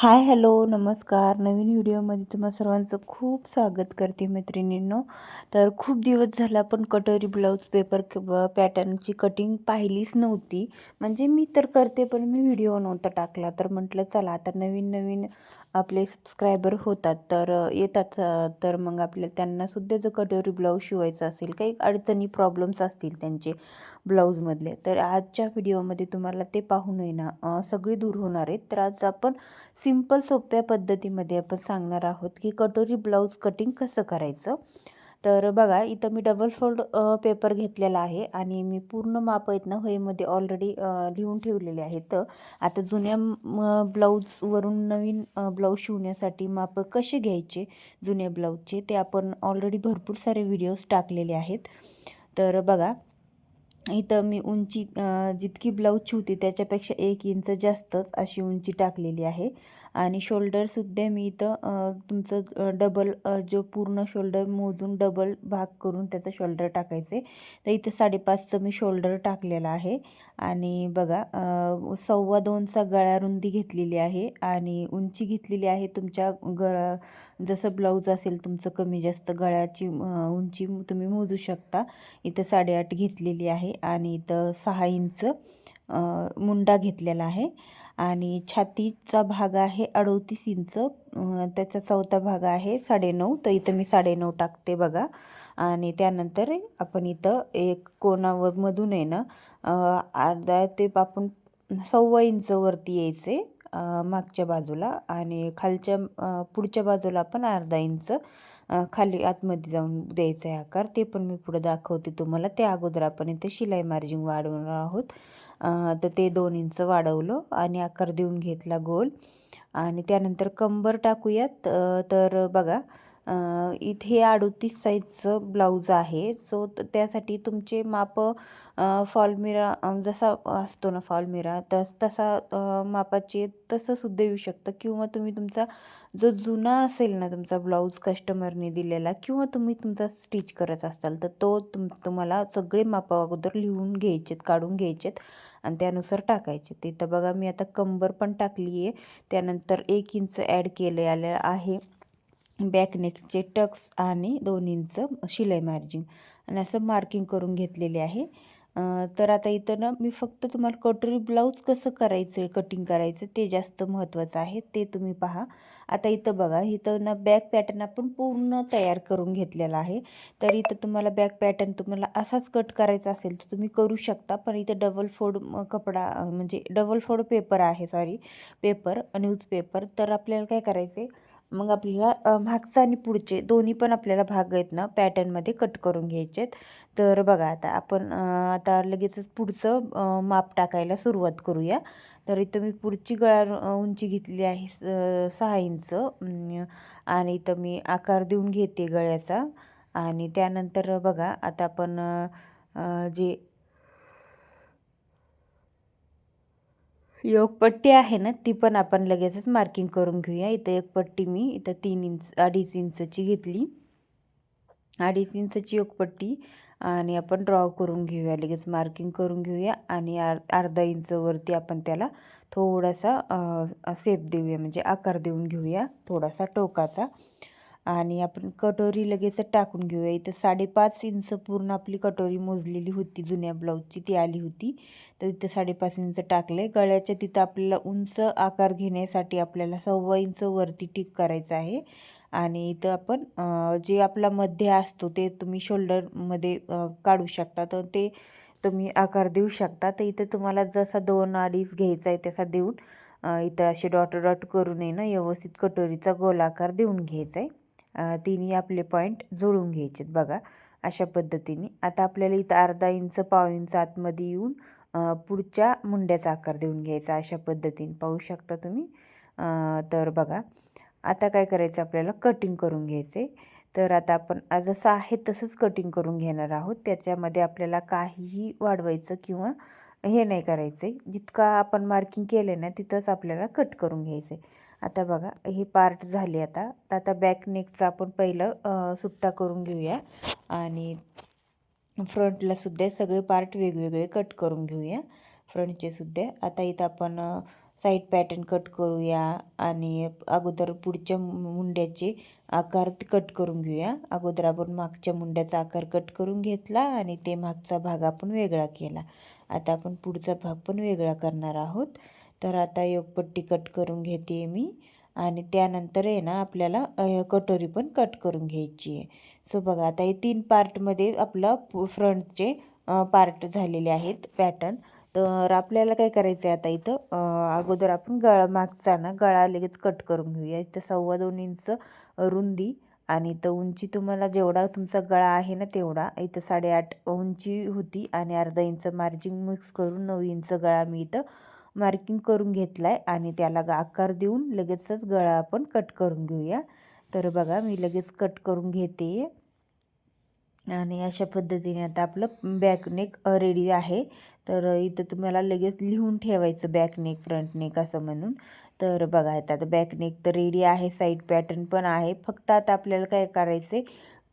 Hi hello नमस्कार. नवीन व्हिडिओमध्ये तुम्हा सर्वांचं खूप स्वागत करते मैत्रिणींनो. तर खूप दिवस झाला पण कटोरी ब्लाऊज पेपर पॅटर्नची कटिंग पाहिलीच नव्हती. म्हणजे मी तर करते पण मी व्हिडिओ नव्हता टाकला. तर म्हटलं चला आता नवीन नवीन आपले सबस्क्रायबर होतात तर येतात तर मग आपल्या त्यांनासुद्धा जर कटोरी ब्लाऊज शिवायचं असेल काही अडचणी प्रॉब्लेम्स असतील त्यांचे ब्लाऊजमधले तर आजच्या व्हिडिओमध्ये तुम्हाला ते पाहून आहे सगळी दूर होणार आहेत. तर आज आपण सिंपल सोप्या पद्धतीमध्ये आपण सांगणार आहोत की कटोरी ब्लाऊज कटिंग कसं करायचं. तर बघा इथं मी डबल फोल्ड पेपर घेतलेला आहे आणि मी पूर्ण माप आहेत ना होईमध्ये ऑलरेडी लिहून ठेवलेले आहेत. आता जुन्या ब्लाऊजवरून नवीन ब्लाऊज शिवण्यासाठी माप कसे घ्यायचे जुन्या ब्लाऊजचे ते आपण ऑलरेडी भरपूर सारे व्हिडिओज टाकलेले आहेत. तर बघा इथं मी उंची जितकी ब्लाऊज शिवते त्याच्यापेक्षा एक इंच जास्तच अशी उंची टाकलेली आहे. आणि शोल्डरसुद्धा मी इथं तुमचं डबल जो पूर्ण शोल्डर मोजून डबल भाग करून त्याचं शोल्डर टाकायचे. तर इथं साडेपाचचं मी शोल्डर टाकलेलं आहे. आणि बघा सव्वा दोनचा गळा रुंदी घेतलेली आहे आणि उंची घेतलेली आहे तुमच्या गळा जसं ब्लाऊज असेल तुमचं कमी जास्त गळ्याची उंची तुम्ही मोजू शकता. इथं साडेआठ घेतलेली आहे आणि इथं सहा इंच मुंडा घेतलेला आहे. आणि छातीचा भाग आहे अडोतीस इंच. त्याचा चौथा भाग आहे साडेनऊ. तर इथं मी साडेनऊ टाकते बघा. आणि त्यानंतर आपण इथं एक कोणावर मधून आहे ना अर्धा ते आपण सव्वा इंचवरती यायचे मागच्या बाजूला. आणि खालच्या पुढच्या बाजूला पण अर्धा इंच खाली आतमध्ये जाऊन द्यायचा आहे आकार. ते पण मी पुढे दाखवते तुम्हाला. त्या अगोदर आपण इथे शिलाई मार्जिंग वाढवणार आहोत. तर ते दोन इंच वाढवलं आणि आकार देऊन घेतला गोल. आणि त्यानंतर कंबर टाकूयात. तर बघा इथे अडतीस साईजचं ब्लाऊज आहे. सो त्यासाठी तुमचे माप फॉलमिरा जसा असतो ना फॉलमिरा तस तसा मापाचे तसंसुद्धा येऊ शकतं. किंवा तुम्ही तुमचा जो जुना असेल ना तुमचा ब्लाऊज कस्टमरने दिलेला किंवा तुम्ही तुमचा स्टिच करत असाल तर तो तुम तुम्हाला सगळे माप अगोदर लिहून घ्यायचेत काढून घ्यायचेत आणि त्यानुसार टाकायचे. तिथं बघा मी आता कंबर पण टाकली आहे त्यानंतर एक इंच ॲड केले आले आहे. बॅकनेकचे टक्स आणि दोन इंच शिलाई मार्जिन आणि असं मार्किंग करून घेतलेले आहे. तर आता इथं ना मी फक्त तुम्हाला कटोरी ब्लाऊज कसं करायचं कटिंग करायचं ते जास्त महत्त्वाचं आहे ते तुम्ही पहा. आता इथं बघा इथं ना बॅक पॅटर्न आपण पूर्ण तयार करून घेतलेला आहे. तर इथं तुम्हाला बॅक पॅटर्न तुम्हाला असाच कट करायचा असेल तर तुम्ही करू शकता पण इथं डबल फोड कपडा म्हणजे डबल फोड पेपर आहे सॉरी पेपर न्यूजपेपर तर आपल्याला काय करायचं आहे मग आपल्याला मागचा आणि पुढचे दोन्ही पण आपल्याला भाग आहेत ना पॅटर्नमध्ये कट करून घ्यायचे आहेत तर बघा आता आपण आता लगेचच पुढचं माप टाकायला सुरुवात करूया. तर इथं मी पुढची गळा उंची घेतली आहे सहा इंच. आणि इथं मी आकार देऊन घेते गळ्याचा. आणि त्यानंतर बघा आता आपण जे एक पट्टी आहे ना ती पण आपण लगेचच मार्किंग करून घेऊया. इथं एक पट्टी मी इथं तीन इंच अडीच इंचची घेतली. अडीच इंचची योगपट्टी आणि आपण ड्रॉ करून घेऊया लगेच मार्किंग करून घेऊया आणि आर अर्धा इंचवरती आपण त्याला थोडासा सेप देऊया म्हणजे आकार देऊन घेऊया थोडासा टोकाचा. आणि आपण कटोरी लगेच टाकून घेऊया. इथं साडेपाच इंच पूर्ण आपली कटोरी मोजलेली होती जुन्या ब्लाऊजची. ती आली होती. तर इथं साडेपाच इंच टाकलं आहे गळ्याच्या तिथं आपल्याला उंच आकार घेण्यासाठी आपल्याला सव्वा इंच वरती टिक करायचं आहे. आणि इथं आपण जे आपला मध्य असतो ते तुम्ही शोल्डरमध्ये काढू शकता. तर ते तुम्ही आकार देऊ शकता. तर इथं तुम्हाला जसा दोन अडीच घ्यायचा आहे तसा देऊन इथं असे डॉट डॉट करून नये ना व्यवस्थित कटोरीचा गोलाकार देऊन घ्यायचा आहे. तिन्ही आपले पॉईंट जुळून घ्यायचेत. बघा अशा पद्धतीने. आता आपल्याला इथं अर्धा इंच पाव इंच आतमध्ये येऊन पुढच्या मुंड्याचा आकार देऊन घ्यायचा अशा पद्धतीने. पाहू शकता तुम्ही? तर बघा आता काय करायचं आपल्याला? कटिंग करून घ्यायचे. तर आता आपण जसं आहे तसंच कटिंग करून घेणार आहोत. त्याच्यामध्ये आपल्याला काहीही वाढवायचं किंवा हे नाही करायचं आहे जितका आपण मार्किंग केलं ना तिथंच आपल्याला कट करून घ्यायचं आहे आता बघा हे पार्ट झाली आता. तर आता बॅक नेकचं आपण पहिलं सुट्टा करून घेऊया. आणि फ्रंटला सुद्धा सगळे पार्ट वेगवेगळे कट करून घेऊया. फ्रंटचे सुद्धा. आता इथं आपण साईड पॅटर्न कट करूया आणि अगोदर पुढच्या मुंड्याचे आकार कट करून घेऊया. अगोदर आपण मागच्या मुंड्याचा आकार कट करून घेतला आणि ते मागचा भाग आपण वेगळा केला. आता आपण पुढचा भाग पण वेगळा करणार आहोत. तर आता योगपट्टी कट करून घेते मी. आणि त्यानंतर आहे ना आपल्याला कटोरी पण कट करून घ्यायची आहे. सो बघा आता हे तीन पार्टमध्ये आपलं पु- फ्रंटचे पार्ट झालेले आहेत पॅटर्न तर आपल्याला काय करायचं आहे आता इथं? अगोदर आपण गळा मागचा ना गळा लगेच कट करून घेऊया. इथं सव्वा दोन इंच रुंदी आणि इथं उंची तुम्हाला जेवढा तुमचा गळा आहे ना तेवढा. इथं साडेआठ उंची होती आणि अर्धा इंच मार्जिंग मिक्स करून नऊ इंच गळा मी इथं मार्किंग करून घेतला आहे आणि त्याला आकार देऊन लगेचच गळा आपण कट करून घेऊया. तर बघा मी लगेच कट करून घेते. आणि अशा पद्धतीने आता आपलं बॅकनेक रेडी आहे. तर इथं तुम्हाला लगेच लिहून ठेवायचं बॅकनेक फ्रंटनेक फ्रंट नेक असं म्हणून. तर बघा आता आता तर रेडी आहे साईड पॅटर्न पण आहे. फक्त आता आपल्याला काय करायचं आहे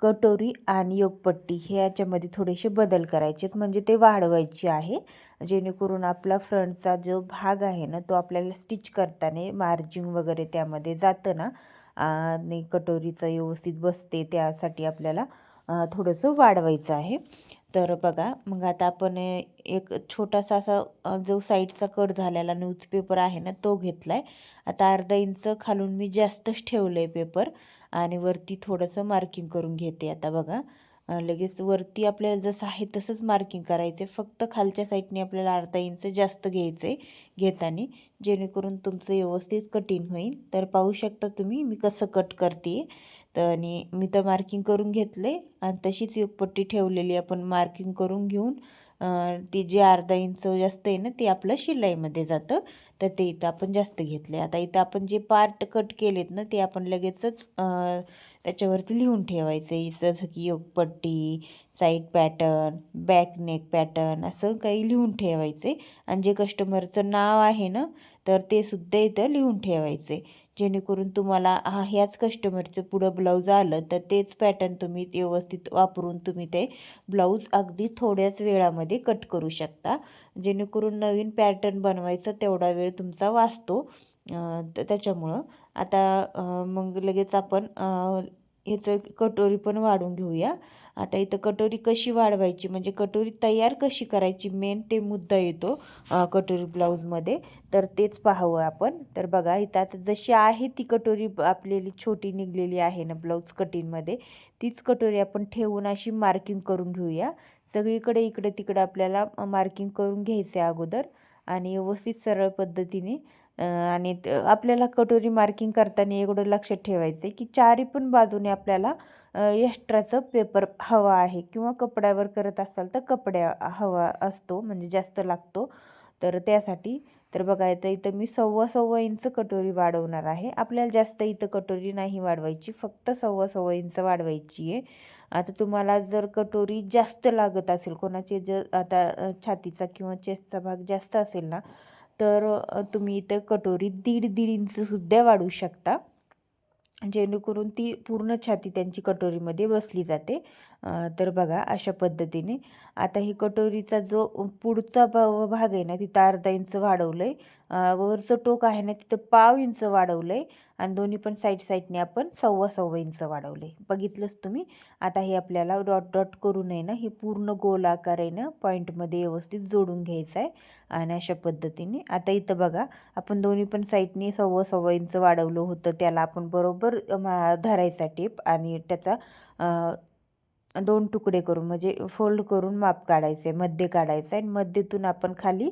कटोरी आणि योगपट्टी हे याच्यामध्ये थोडेसे बदल करायचे आहेत. म्हणजे ते वाढवायचे आहे. जेणेकरून आपला फ्रंटचा जो भाग आहे ना तो आपल्याला स्टिच करताना मार्जिंग वगैरे त्यामध्ये जातं ना. आणि कटोरीचं व्यवस्थित बसते त्यासाठी आपल्याला थोडंसं वाढवायचं आहे. तर बघा मग आता आपण एक छोटासा असा जो साईडचा कट झालेला न्यूजपेपर आहे ना तो घेतला आहे आता अर्धा इंच खालून मी जास्तच ठेवलं आहे पेपर आणि वरती थोडंसं मार्किंग करून घेते. आता बघा लगेच वरती आपल्याला जसं आहे तसंच मार्किंग करायचं. आहे फक्त खालच्या साईडने आपल्याला अर्धा इंच जास्त घ्यायचं आहे घेताना जेणेकरून तुमचं व्यवस्थित कटिंग होईल. तर पाहू शकता तुम्ही मी कसं कट करते तर आणि मी तर मार्किंग करून घेतलं आहे आणि तशीच योगपट्टी ठेवलेली आपण मार्किंग करून घेऊन ती जी अर्धा इंच जास्त आहे ना ते आपलं शिलाईमध्ये जातं. तर ते इथं आपण जास्त घेतले आता इथं आपण जे पार्ट कट केलेत ना ते आपण लगेचच त्याच्यावरती लिहून ठेवायचं आहे जसं की Yogapatti side pattern back neck pattern असं काही लिहून ठेवायचे आणि जे कस्टमरचं नाव आहे ना तर ते सुद्धा इथं लिहून ठेवायचे जेणेकरून तुम्हाला हा ह्याच कस्टमरचं पुढं ब्लाऊज आलं तर तेच पॅटर्न तुम्ही व्यवस्थित वापरून तुम्ही ते ब्लाऊज अगदी थोड्याच वेळामध्ये कट करू शकता. जेणेकरून नवीन पॅटर्न बनवायचा तेवढा वेळ तुमचा वाचतो. त्याच्यामुळं. आता मग लगेच आपण ह्याचं कटोरी पण वाढून घेऊया. आता इथं कटोरी कशी वाढवायची? म्हणजे कटोरी तयार कशी करायची? मेन ते मुद्दा येतो कटोरी ब्लाऊजमध्ये. तर तेच पाहावं आपण. तर बघा इथं आता जशी आहे ती कटोरी आपलेली छोटी निघलेली आहे ना ब्लाऊज कटिंगमध्ये तीच कटोरी आपण ठेवून अशी मार्किंग करून घेऊया. सगळीकडे इकडे तिकडे आपल्याला मार्किंग करून घ्यायचं आहे अगोदर. आणि व्यवस्थित सरळ पद्धतीने आणि आपल्याला कटोरी मार्किंग करताना एवढं लक्षात ठेवायचं आहे की चारी पण बाजूने आपल्याला एक्स्ट्राचं पेपर हवा आहे किंवा कपड्यावर करत असाल तर कपड्या हवा असतो म्हणजे जास्त लागतो. तर त्यासाठी तर बघा इथं इथं मी सव्वा सव्वा इंच कटोरी वाढवणार आहे. आपल्याला जास्त इथं कटोरी नाही वाढवायची फक्त सव्वा सव्वा इंच वाढवायची आहे. आता तुम्हाला जर कटोरी जास्त लागत असेल कोणाचे ज आता छातीचा किंवा चेस्टचा भाग जास्त असेल ना तर तुम्ही इथं कटोरी दीड दीड इंचसुद्धा वाढवू शकता. जेणेकरून ती पूर्ण छाती त्यांची कटोरीमध्ये बसली जाते. तर बघा अशा पद्धतीने. आता ही कटोरीचा जो पुढचा भाग आहे ना तिथं अर्धा इंच वाढवलं आहे वरचं टोक आहे ना तिथं पाव इंच वाढवलं आहे आणि दोन्ही पण साईड साईडने आपण सव्वा सव्वा इंच वाढवलं आहे बघितलंच तुम्ही. आता हे आपल्याला डॉट डॉट करून आहे ना हे पूर्ण गोल आकार आहे ना पॉईंटमध्ये व्यवस्थित जोडून घ्यायचं आहे. आणि अशा पद्धतीने. आता इथं बघा आपण दोन्ही पण साईडने सव्वा सव्वा इंच वाढवलं होतं. त्याला आपण बरोबर मा धरायचा टेप. आणि त्याचा दोन तुकडे करून म्हणजे फोल्ड करून माप काढायचं आहे मध्ये काढायचं आहे आणि मध्येतून आपण खाली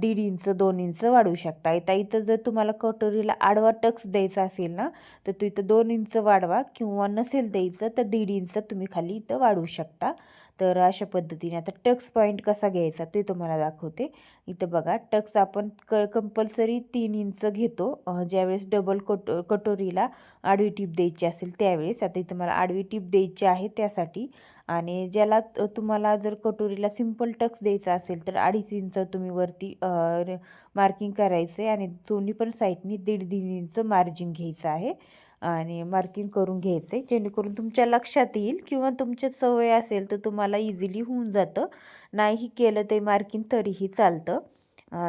दीड इंच दोन इंच वाढवू शकता. आता इथं जर तुम्हाला कटोरीला आडवा टक्स द्यायचा असेल ना तर तू इथं दोन इंच वाढवा किंवा नसेल द्यायचं तर दीड इंच तुम्ही खाली इथं वाढवू शकता. तर अशा पद्धतीने आता टक्स पॉईंट कसा घ्यायचा ते तुम्हाला दाखवते. इथं बघा टक्स आपण क कंपल्सरी तीन इंच घेतो. ज्यावेळेस डबल कटो कटोरीला आडवी टीप द्यायची असेल त्यावेळेस आता इथं मला आडवी टीप द्यायची आहे त्यासाठी. आणि ज्याला तुम्हाला जर कटोरीला सिंपल टक्स द्यायचा असेल तर अडीच इंच तुम्ही वरती मार्किंग करायचं आहे आणि दोन्ही पण साईडनी दीड दीड इंच मार्जिन घ्यायचं आहे. आणि मार्किंग करून घ्यायचं आहे जेणेकरून तुमच्या लक्षात येईल किंवा तुमच्या सवय असेल तर तुम्हाला इझिली होऊन जातं. नाही केलं ते मार्किंग तरीही चालतं.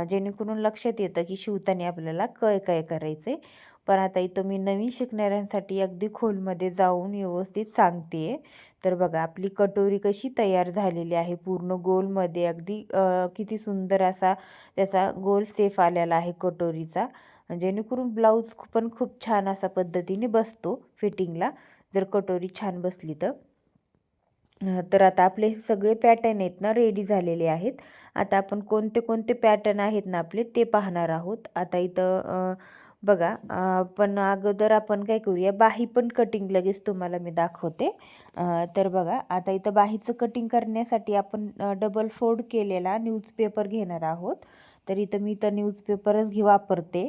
जेणेकरून लक्षात येतं की शिवताना आपल्याला काय काय करायचं आहे पण आता इथं मी नवीन शिकणाऱ्यांसाठी अगदी खोलमध्ये जाऊन व्यवस्थित सांगते आहे तर बघा आपली कटोरी कशी तयार झालेली आहे. पूर्ण गोलमध्ये अगदी किती सुंदर असा त्याचा गोल सेफ आलेला आहे कटोरीचा. जेणेकरून ब्लाऊज पण खूप छान असा पद्धतीने बसतो फिटिंगला जर कटोरी छान बसली तर. तर आता आपले सगळे पॅटर्न आहेत ना रेडी झालेले आहेत. आता आपण कोणते कोणते पॅटर्न आहेत ना आपले ते पाहणार आहोत. आता इथं बघा पण अगोदर आपण काय करूया बाही पण कटिंग लगेच तुम्हाला मी दाखवते. तर बघा आता इथं बाहीचं कटिंग करण्यासाठी आपण डबल फोल्ड केलेला न्यूजपेपर घेणार आहोत. तर इथं मी तर न्यूजपेपरच घे वापरते.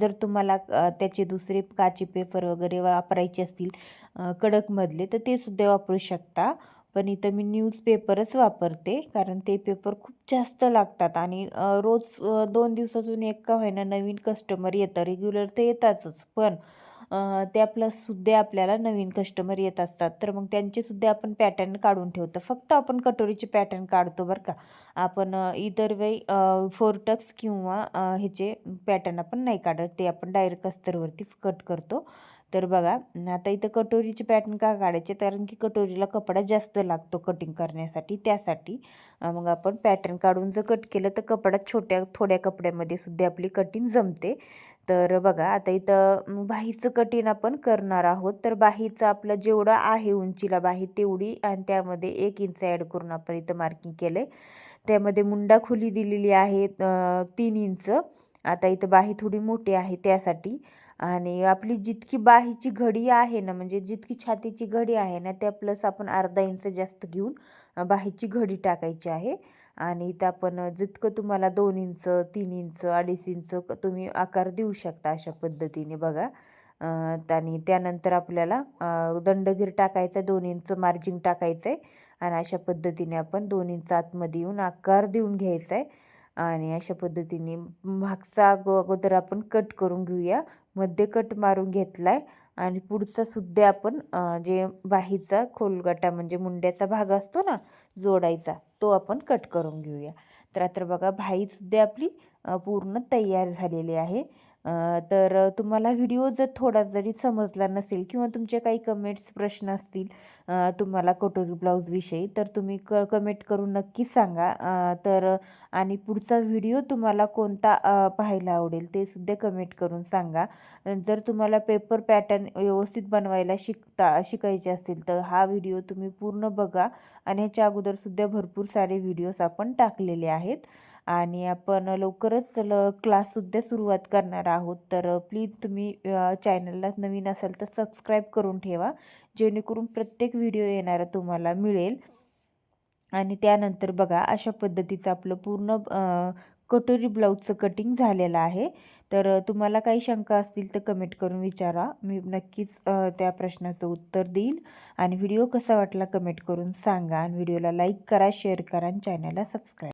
जर तुम्हाला त्याचे दुसरे काचे पेपर वगैरे वापरायचे असतील कडकमधले तर ते सुद्धा वापरू शकता. पण इथं मी न्यूजपेपरच वापरते कारण ते पेपर खूप जास्त लागतात आणि रोज दोन दिवसातून एक का होईना नवीन कस्टमर येतं. रेग्युलर तर येतातच पण त्या प्लससुद्धा आपल्याला नवीन कस्टमर येत असतात. तर मग त्यांचेसुद्धा आपण पॅटर्न काढून ठेवतो. फक्त आपण कटोरीचे पॅटर्न काढतो बरं का. आपण इतर वेळी फोरटक्स किंवा ह्याचे पॅटर्न आपण नाही काढत. ते आपण डायरेक्ट अस्तरवरती कट करतो. तर बघा आता इथं कटोरीचे पॅटर्न का काढायचे? कारण की कटोरीला कपडा जास्त लागतो कटिंग करण्यासाठी. त्यासाठी मग आपण पॅटर्न काढून जर कट केलं तर कपडा छोट्या थोड्या कपड्यामध्ये सुद्धा आपली कटिंग जमते. तर बघा आता इथं बाहीचं कटिंग आपण करणार आहोत. तर बाहीचं आपलं जेवढं आहे उंचीला बाही तेवढी आणि त्यामध्ये एक इंच ॲड करून आपण इथं मार्किंग केलं आहे त्यामध्ये मुंडा खोली दिलेली आहे तीन इंच. आता इथं बाही थोडी मोठी आहे त्यासाठी. आणि आपली जितकी बाहीची घडी आहे ना म्हणजे जितकी छातीची घडी आहे ना त्या प्लस आपण अर्धा इंच जास्त घेऊन बाहीची घडी टाकायची आहे. आणि इथं आपण जितकं तुम्हाला दोन इंच तीन इंच अडीच इंच तुम्ही आकार देऊ शकता अशा पद्धतीने बघा. आणि त्यानंतर आपल्याला दंडगीर टाकायचा दोन इंच मार्जिन टाकायचं आहे आणि अशा पद्धतीने आपण दोन इंच आतमध्ये येऊन आकार देऊन घ्यायचा आहे आणि अशा पद्धतीने मागचा अगो अगोदर आपण कट करून घेऊया. मध्ये कट मारून घेतला आहे आणि पुढचा सुद्धा आपण जे बाहीचा खोलगटा म्हणजे मुंड्याचा भाग असतो ना जोडायचा. तो आपण कट करून घेऊया. तर आता बघा भाईसुद्धा आपली पूर्ण तयार झालेली आहे. तर तुम्हाला व्हिडिओ जर थोडा जरी समजला नसेल किंवा तुमचे काही कमेंट्स प्रश्न असतील तुम्हाला कटोरी ब्लाऊजविषयी तर तुम्ही क कमेंट करून नक्की सांगा. तर आणि पुढचा व्हिडिओ तुम्हाला कोणता पाहायला आवडेल ते सुद्धा कमेंट करून सांगा. जर तुम्हाला पेपर पॅटर्न व्यवस्थित बनवायला शिकता शिकायचे असतील तर हा व्हिडिओ तुम्ही पूर्ण बघा. आणि ह्याच्या अगोदरसुद्धा भरपूर सारे व्हिडिओज आपण टाकलेले आहेत. आणि आपण लवकरच ल क्लाससुद्धा सुरुवात करणार आहोत. तर प्लीज तुम्ही चॅनलला नवीन असाल तर सबस्क्राईब करून ठेवा. जेणेकरून प्रत्येक व्हिडिओ येणारा तुम्हाला मिळेल. आणि त्यानंतर बघा अशा पद्धतीचं आपलं पूर्ण कटोरी ब्लाऊजचं कटिंग झालेलं आहे. तर तुम्हाला काही शंका असतील तर कमेंट करून विचारा. मी नक्कीच त्या प्रश्नाचं उत्तर देईल आणि व्हिडिओ कसा वाटला कमेंट करून सांगा. आणि व्हिडिओला लाईक करा शेअर करा आणि चॅनलला सबस्क्राईब